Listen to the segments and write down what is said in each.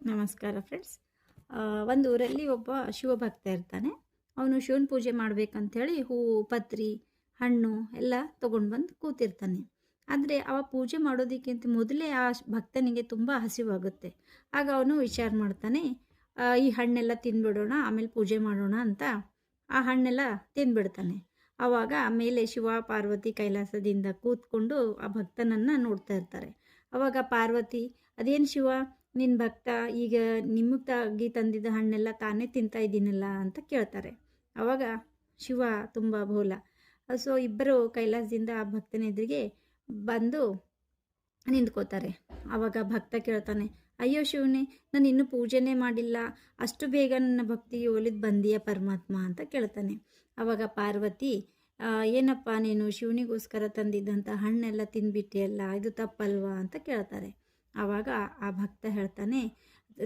ನಮಸ್ಕಾರ ಫ್ರೆಂಡ್ಸ್ ಒಂದು ಊರಲ್ಲಿ ಒಬ್ಬ ಶಿವಭಕ್ತ ಇರ್ತಾನೆ. ಅವನು ಶಿವನ ಪೂಜೆ ಮಾಡಬೇಕಂಥೇಳಿ ಹೂವು ಪತ್ರಿ, ಹಣ್ಣು ಎಲ್ಲ ತೊಗೊಂಡು ಬಂದು ಕೂತಿರ್ತಾನೆ. ಆದರೆ ಅವ ಪೂಜೆ ಮಾಡೋದಕ್ಕಿಂತ ಮೊದಲೇ ಆ ಭಕ್ತನಿಗೆ ತುಂಬ ಹಸಿವಾಗುತ್ತೆ. ಆಗ ಅವನು ವಿಚಾರ ಮಾಡ್ತಾನೆ ಈ ಹಣ್ಣೆಲ್ಲ ತಿಂದ್ಬಿಡೋಣ ಆಮೇಲೆ ಪೂಜೆ ಮಾಡೋಣ ಅಂತ ಆ ಹಣ್ಣೆಲ್ಲ ತಿಂದ್ಬಿಡ್ತಾನೆ ಆವಾಗ ಮೇಲೆ ಶಿವ, ಪಾರ್ವತಿ ಕೈಲಾಸದಿಂದ ಕೂತ್ಕೊಂಡು ಆ ಭಕ್ತನನ್ನು ನೋಡ್ತಾ ಇರ್ತಾರೆ. ಅವಾಗ ಪಾರ್ವತಿ, ಅದೇನು ಶಿವ? ನಿನ್ನ ಭಕ್ತ ಈಗ ನಿಮಗಾಗಿ ತಂದಿದ್ದ ಹಣ್ಣೆಲ್ಲ ತಾನೇ ತಿಂತಾ ಇದ್ದೀನಲ್ಲ ಅಂತ ಕೇಳ್ತಾರೆ. ಅವಾಗ ಶಿವ ತುಂಬ ಬೋಲ. ಸೊ, ಇಬ್ಬರು ಕೈಲಾಸದಿಂದ ಆ ಭಕ್ತನ ಎದುರಿಗೆ ಬಂದು ನಿಂತ್ಕೋತಾರೆ. ಆವಾಗ ಭಕ್ತ ಕೇಳ್ತಾನೆ, ಅಯ್ಯೋ ಶಿವನೇ, ನಾನು ಇನ್ನೂ ಪೂಜೆನೇ ಮಾಡಿಲ್ಲ. ಅಷ್ಟು ಬೇಗ ನನ್ನ ಭಕ್ತಿಗೆ ಒಲಿದು ಬಂದೀಯ ಪರಮಾತ್ಮ? ಅಂತ ಕೇಳ್ತಾನೆ. ಆವಾಗ ಪಾರ್ವತಿ ಏನಪ್ಪ ನೀನು ಶಿವನಿಗೋಸ್ಕರ ತಂದಿದ್ದಂಥ ಹಣ್ಣೆಲ್ಲ ತಿಂದ್ಬಿಟ್ಟಿಯಲ್ಲ, ಇದು ತಪ್ಪಲ್ವಾ? ಅಂತ ಕೇಳ್ತಾರೆ. ಆವಾಗ ಆ ಭಕ್ತ ಹೇಳ್ತಾನೆ,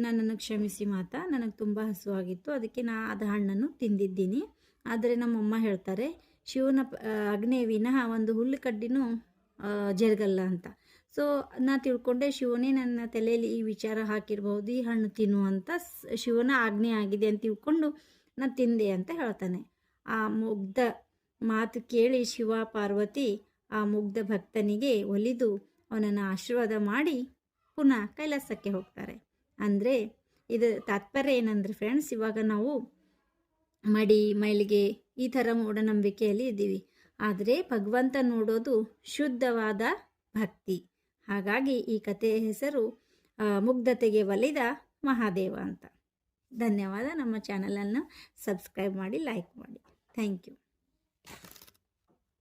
ನನ್ನನ್ನು ಕ್ಷಮಿಸಿ ಮಾತಾ, ನನಗೆ ತುಂಬ ಹಸುವಾಗಿತ್ತು, ಅದಕ್ಕೆ ನಾ ಅದು ಹಣ್ಣನ್ನು ತಿಂದಿದ್ದೀನಿ. ಆದರೆ ನಮ್ಮಮ್ಮ ಹೇಳ್ತಾರೆ, ಶಿವನ ಅಗ್ನಿ ವಿನಃ ಒಂದು ಹುಲ್ಲು ಕಡ್ಡಿನೂ ಜರುಗಲ್ಲ ಅಂತ. ಸೊ ನಾ ತಿಳ್ಕೊಂಡೆ, ಶಿವನೇ ನನ್ನ ತಲೆಯಲ್ಲಿ ಈ ವಿಚಾರ ಹಾಕಿರ್ಬೋದು ಈ ಹಣ್ಣು ತಿನ್ನು ಅಂತ ಶಿವನ ಆಜ್ಞೆ ಆಗಿದೆ ಅಂತ ತಿಳ್ಕೊಂಡು ನಾ ತಿಂದೆ ಅಂತ ಹೇಳ್ತಾನೆ. ಆ ಮುಗ್ಧ ಮಾತು ಕೇಳಿ ಶಿವ ಪಾರ್ವತಿ ಆ ಮುಗ್ಧ ಭಕ್ತನಿಗೆ ಒಲಿದು ಅವನನ್ನು ಆಶೀರ್ವಾದ ಮಾಡಿ ಪುನಃ ಕೈಲಾಸಕ್ಕೆ ಹೋಗ್ತಾರೆ. ಅಂದರೆ ಇದು ತಾತ್ಪರ್ಯ ಏನಂದ್ರೆ ಫ್ರೆಂಡ್ಸ್ ಇವಾಗ ನಾವು ಮಡಿ, ಮೈಲಿಗೆ ಈ ಥರ ಮೂಢನಂಬಿಕೆಯಲ್ಲಿ ಇದ್ದೀವಿ. ಆದರೆ ಭಗವಂತ ನೋಡೋದು ಶುದ್ಧವಾದ ಭಕ್ತಿ. ಹಾಗಾಗಿ ಈ ಕಥೆಯ ಹೆಸರು ಮುಗ್ಧತೆಗೆ ಒಲಿದ ಮಹಾದೇವ ಅಂತ. ಧನ್ಯವಾದ. ನಮ್ಮ ಚಾನಲನ್ನು ಸಬ್ಸ್ಕ್ರೈಬ್ ಮಾಡಿ ಲೈಕ್ ಮಾಡಿ. Thank you